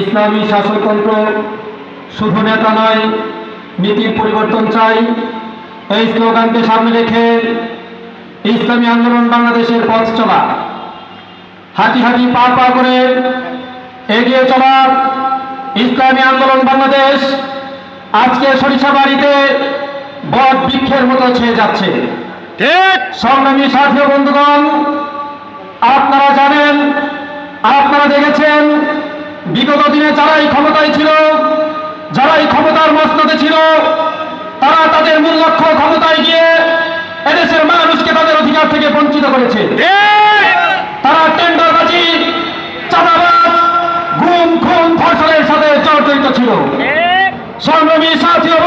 ইসলামী শাসনতন্ত্র শুধু নেতা নয় নীতির পরিবর্তন চাই। এই স্লোগানকে সামনে রেখে ইসলামী আন্দোলন বাংলাদেশের পথ চলা। হাঁটি হাঁটি পা পা করে এগিয়ে চলা ইসলামী আন্দোলন বাংলাদেশ আজকে সরিষাবাড়িতে বট বৃক্ষের মতো ছেয়ে যাচ্ছে। সংগ্রামী সাথী বন্ধুগণ আপনারা জানেন আপনারা দেখেছেন বিগত দিনে যারাই ক্ষমতায় ছিল যারাই ক্ষমতার মস্তকে ছিল তারা তাদের মূল লক্ষ্য ক্ষমতায় গিয়ে এদেশের মানুষকে তাদের অধিকার থেকে বঞ্চিত করেছে। তারা টেন্ডারবাজি চাঁদাবাজ গুম খুন ফসলের সাথে জড়িত ছিল। সংগ্রামী সাথী ও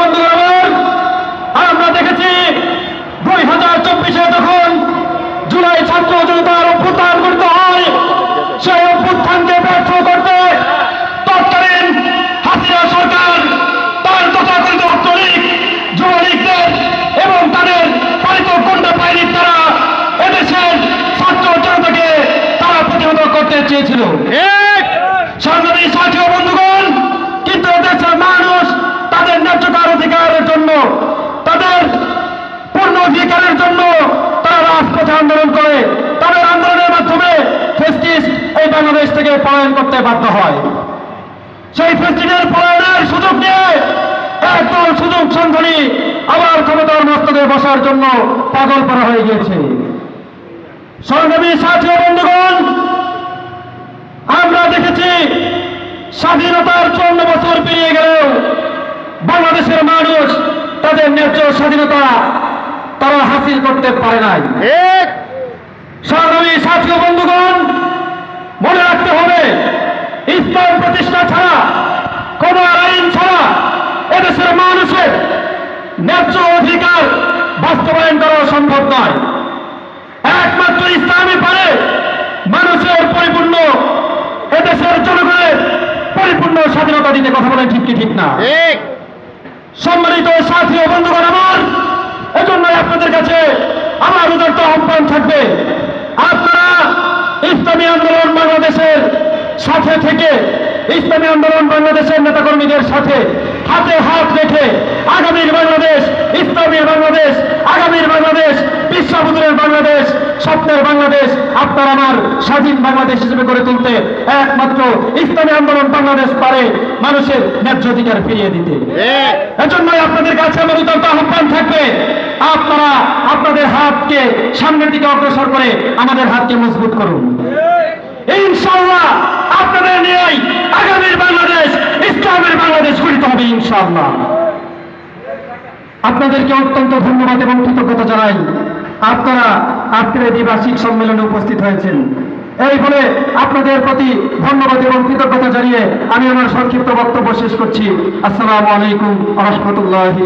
চেয়েছিল সংগ্রামী সাথী বন্ধুগণ কিন্তু দেশের মানুষ তাদের ন্যায্যকার অধিকারের জন্য তাদের পূর্ণ অধিকারের জন্য তারা রাজপথে আন্দোলন করে। তাদের আন্দোলনের মাধ্যমে ফেস্টিস এই বাংলাদেশ থেকে পলায়ন করতে বাধ্য হয়। সেই ফেস্টিসের পলায়নের সুযোগ নিয়ে একদল সুযোগ সন্ধানী আবার ক্ষমতার মস্তকে বসার জন্য পাগল করা হয়ে গিয়েছে। সংগ্রামী সাথী বন্ধুগণ দেখেছি। স্বাধীনতার চুয়ান্ন বছর পেরিয়ে গেলেও বাংলাদেশের মানুষ তাদের ন্যায্য স্বাধীনতা তারা হাসিল করতে পারে নাই। সংগ্রামী সাথী বন্ধুগণ মনে রাখতে হবে ইসলাম প্রতিষ্ঠা ছাড়া কোন আইন ছাড়া এদেশের মানুষের ন্যায্য অধিকার বাস্তবায়ন করা সম্ভব নয়। একমাত্র ইসলামই পারে মানুষের পরিপূর্ণ এদেশের জনগণের পরিপূর্ণ দিতে কথা বলেন ঠিক কি ঠিক না? সম্মানিত সাথী ও বন্ধুগণ আমার এজন্যই আপনাদের কাছে আমার উদার্ত আহ্বান থাকবে। আপনারা ইসলামী আন্দোলন বাংলাদেশের সাথে থেকে ইসলামী আন্দোলন বাংলাদেশের নেতাকর্মীদের সাথে হাতে হাত রেখে আগামীর বাংলাদেশ ইসলামীর বাংলাদেশ আগামীর বাংলাদেশ বিশ্ববুদুরের বাংলাদেশ স্বপ্নের বাংলাদেশ আপনার আমার স্বাধীন বাংলাদেশ হিসেবে গড়ে তুলতে একমাত্র ইসলামী আন্দোলন বাংলাদেশ পারে মানুষের ন্যায্য অধিকার ফিরিয়ে দিতে। এজন্যই আপনাদের কাছে আমার উদারত আহ্বান থাকবে আপনারা আপনাদের হাতকে সামনের দিকে অগ্রসর করে আমাদের হাতকে মজবুত করুন। ইনশাল্লাহ আপনাদের নিয়েই আগামীর বাংলাদেশ ইসলামের বাংলাদেশ গঠিত হবে ইনশাল্লাহ আপনাদেরকে অত্যন্ত ধন্যবাদ এবং কৃতজ্ঞতা জানাই। আপনারা আজকের এই দ্বিবার্ষিক সম্মেলনে উপস্থিত হয়েছেন। এই বলে আপনাদের প্রতি ধন্যবাদ এবং কৃতজ্ঞতা জানিয়ে আমি আমার সংক্ষিপ্ত বক্তব্য শেষ করছি। আসসালামু আলাইকুম রহমতুল্লাহি